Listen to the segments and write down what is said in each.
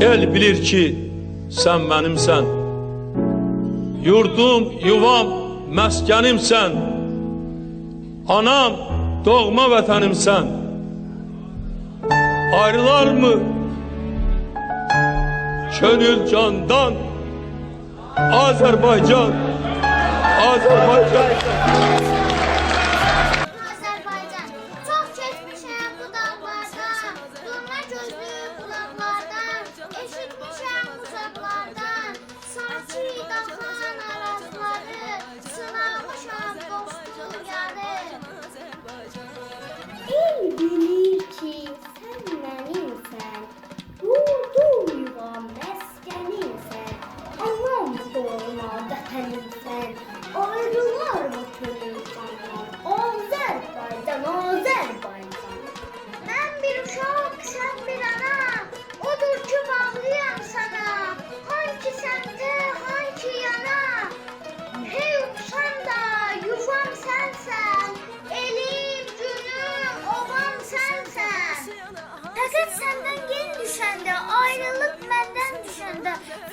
El bilir ki sen benimsen. Yurdum, yuvam, meskenimsen. Anam, doğma vətənimsən. Ayrılar mı? Könül candan. Azerbaycan. Azerbaycan. 是的。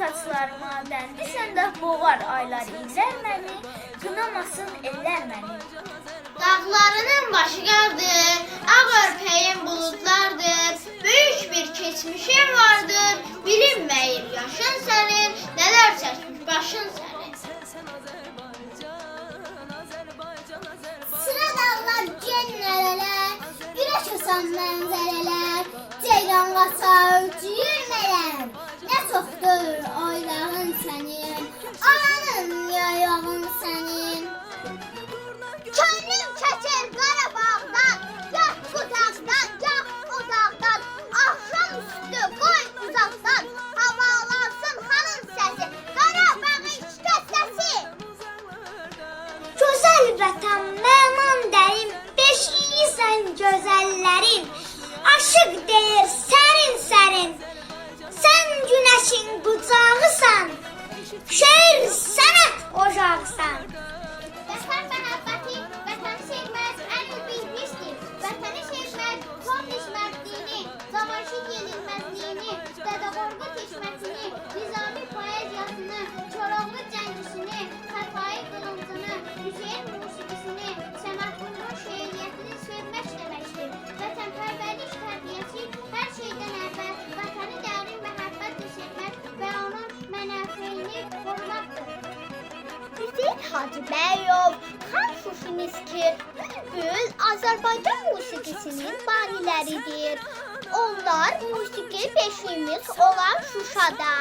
Saçlarıma dən düşəndə boğar aylar illər məni, qınamasın ellər məni. Dağlarının başı qardır, ağ örpəyin buludlardır, böyük bir keçmişin vardır, bilinməyir yaşın sənin, nələr çəkmiş başın sənin. Sıra dağlar güneş asan mənzərələr, ceylan qaçar ciyirməyər. atam məman dərim, beşiyisən gözəllərin, aşıq deyir sərin-sərin. Hüseyin Hacıbəyov, Xan Şuşiniski, Bülbül Azərbaycan musiqisinin baniləridir. Onlar musiqi beşiyimiz olan Şuşada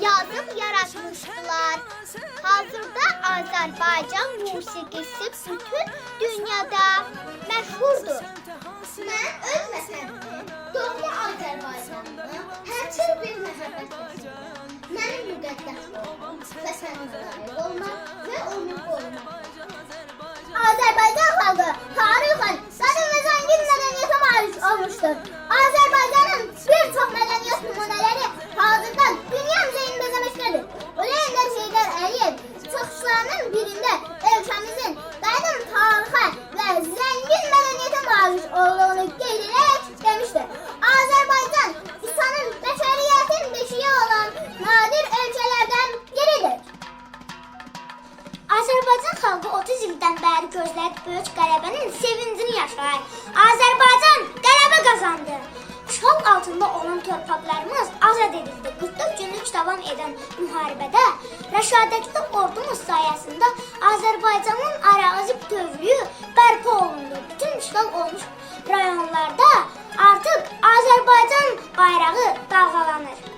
yazıb yaratmışdılar. Hazırda Azərbaycan musiqisi bütün dünyada məşhurdur. Mən öz vətənimi, doğma Azərbaycanımı hərçin bir məhəbbət. Mənim müqəddəs olmam, vətənimə layiq olmaq qələbənin sevincini yaşayır. Azərbaycan qələbə qazandı. İşğal altında olan torpaqlarımız azad edildi. 44 günlük davam edən müharibədə rəşadətli ordumuz sayəsində Azərbaycanın ərazi bütövlüyü bərpa olundu. Bütün işğal olmuş rayonlarda artıq Azərbaycan bayrağı dalğalanır.